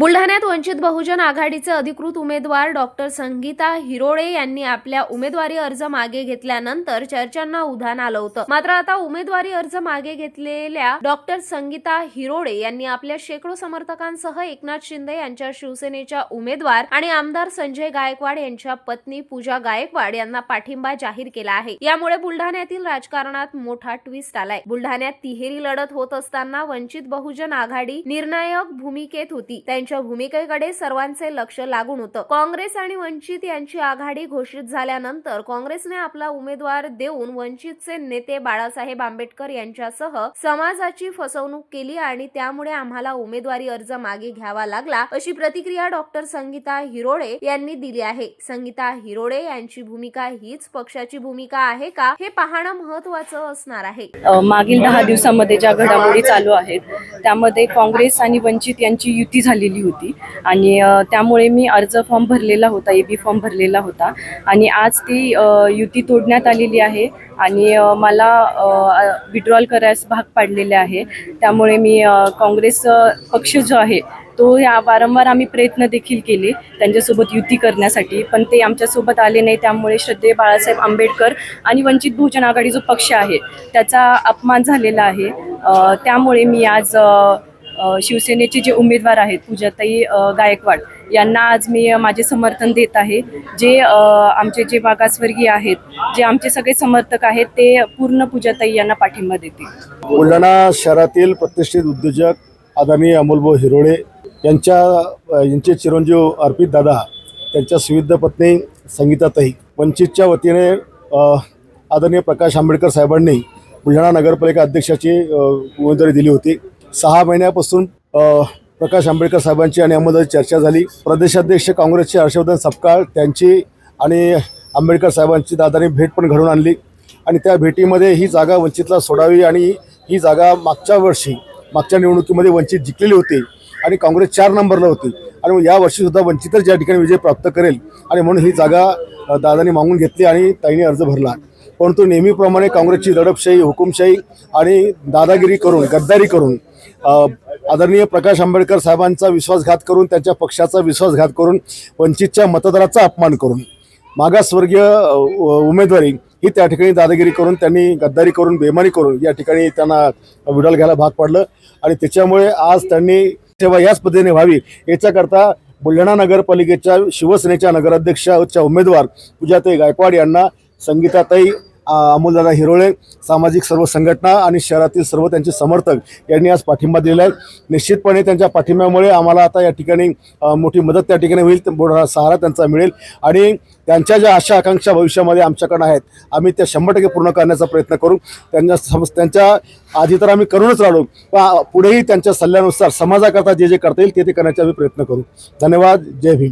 बुलढाण्यात वंचित बहुजन आघाडीचे अधिकृत उमेदवार डॉक्टर संगीता हिरोळे यांनी आपल्या उमेदवारी अर्ज मागे घेतल्यानंतर चर्चांना उधाण आलं होतं. मात्र आता उमेदवारी अर्ज मागे घेतलेल्या डॉक्टर संगीता हिरोळे यांनी आपल्या शेकडो समर्थकांसह एकनाथ शिंदे यांच्या शिवसेनेच्या उमेदवार आणि आमदार संजय गायकवाड यांच्या पत्नी पूजा गायकवाड यांना पाठिंबा जाहीर केला आहे. यामुळे बुलढाण्यातील राजकारणात मोठा ट्विस्ट आलाय. बुलढाण्यात तिहेरी लढत होत असताना वंचित बहुजन आघाडी निर्णायक भूमिकेत होती. त्यांच्या भूमिकेकडे सर्वांचे लक्ष लागून होतं. काँग्रेस आणि वंचित यांची आघाडी घोषित झाल्यानंतर काँग्रेसने आपला उमेदवार देऊन वंचितचे नेते बाळासाहेब आंबेडकर यांच्यासह समाजाची फसवणूक केली आणि त्यामुळे आम्हाला उमेदवारी अर्ज मागे घ्यावा लागला अशी प्रतिक्रिया डॉक्टर संगीता हिरोळे यांनी दिली आहे. संगीता हिरोळे यांची भूमिका हीच पक्षाची भूमिका आहे का हे पाहणं महत्वाचं असणार आहे. मागील दहा दिवसामध्ये ज्या घडामोडी चालू आहेत त्यामध्ये काँग्रेस आणि वंचित यांची युती झालेली होती. आणि त्यामुळे मी अर्ज फॉर्म भरलेला होता ए बी फॉर्म भरलेला होता. आणि आज ती युती तोडण्यात आलेली आहे. आणि मला विड्रॉल करायस भाग पाडलेले आहे. त्यामुळे मी काँग्रेस पक्ष जो आहे तो या वारंवार आम्ही प्रयत्न देखील केले त्यांच्यासोबत युती करण्यासाठी. पण ते आमच्यासोबत आले नाही त्यामुळे श्रद्धेय बाळासाहेब आंबेडकर आणि वंचित बहुजन आघाडी जो पक्ष आहे त्याचा अपमान झालेला आहे. त्यामुळे मी आज शिवसेनेचे जे उमेदवार आहेत पूजाताई गायकवाड यांना आज मी माझे समर्थन देत आहे. जे आमचे जे मागासवर्गीय आहेत जे आमचे सगळे समर्थक आहेत ते पूर्ण पूजाताई यांना पाठिंबा देतील. बुलढाणा शहरातील प्रतिष्ठित उद्योजक आदरणीय अमोलभाऊ हिरोळे यांच्या यांचे चिरंजीव अर्पित दादा त्यांच्या सुविध पत्नी संगीताताई वंचितच्या वतीने आदरणीय प्रकाश आंबेडकर साहेबांनी बुलढाणा नगरपालिका अध्यक्षाची उमेदवारी दिली होती. सहा महिन्यापासून प्रकाश आंबेडकर साहेबांची आणि अमोलदाची चर्चा झाली. प्रदेशाध्यक्ष काँग्रेसचे हर्षवर्धन सपकाळ त्यांची आणि आंबेडकर साहेबांची दादाने भेट पण घडून आणली. आणि त्या भेटीमध्ये ही जागा वंचितला सोडावी आणि ही जागा मागच्या वर्षी मागच्या निवडणुकीमध्ये वंचित जिंकलेली होती आणि काँग्रेस चार नंबरला होती. आणि मग या वर्षीसुद्धा वंचितच या ठिकाणी विजय प्राप्त करेल. आणि म्हणून ही जागा दादाने दादांनी मागून घेतली आणि ताईने अर्ज भरला. परंतु नेहमीप्रमाणे काँग्रेसची दडपशाही हुकुमशाही आणि दादागिरी करून गद्दारी करून आदरणीय प्रकाश आंबेडकर साहेबांचा विश्वासघात करून त्यांच्या पक्षाचा विश्वासघात करून वंचितच्या मतदाराचा अपमान करून मागासवर्गीय उमेदवारी ही त्या ठिकाणी दादागिरी करून त्यांनी गद्दारी करून बेमानी करून या ठिकाणी त्यांना विडाल घ्यायला भाग पाडलं आणि त्याच्यामुळे आज त्यांनी सेवा याच पद्धतीने व्हावी याच्याकरता बुलढाणा नगरपालिकेच्या शिवसेनेच्या नगराध्यक्षाच्या उमेदवार पूजाताई गायकवाड यांना संगीताताई अमोलदादा हिरोळे सामाजिक सर्व संघटना आणि शहरातील सर्व त्यांचे समर्थक यांनी आज पाठिंबा दिलेला आहे. निश्चितपणे त्यांच्या पाठिंब्यामुळे आम्हाला आता या ठिकाणी मोठी मदत त्या ठिकाणी होईल. सहारा त्यांचा मिळेल. आणि त्यांच्या ज्या आशा आकांक्षा भविष्यामध्ये आमच्याकडे आहेत आम्ही त्या शंभर टक्के पूर्ण करण्याचा प्रयत्न करू. त्यांच्या सम त्यांच्या आधी तर आम्ही करूनच राहिलो पण पुढेही त्यांच्या सल्ल्यानुसार समाजाकरता जे जे करता येईल ते ते करण्याचा आम्ही प्रयत्न करू. धन्यवाद. जय भीम.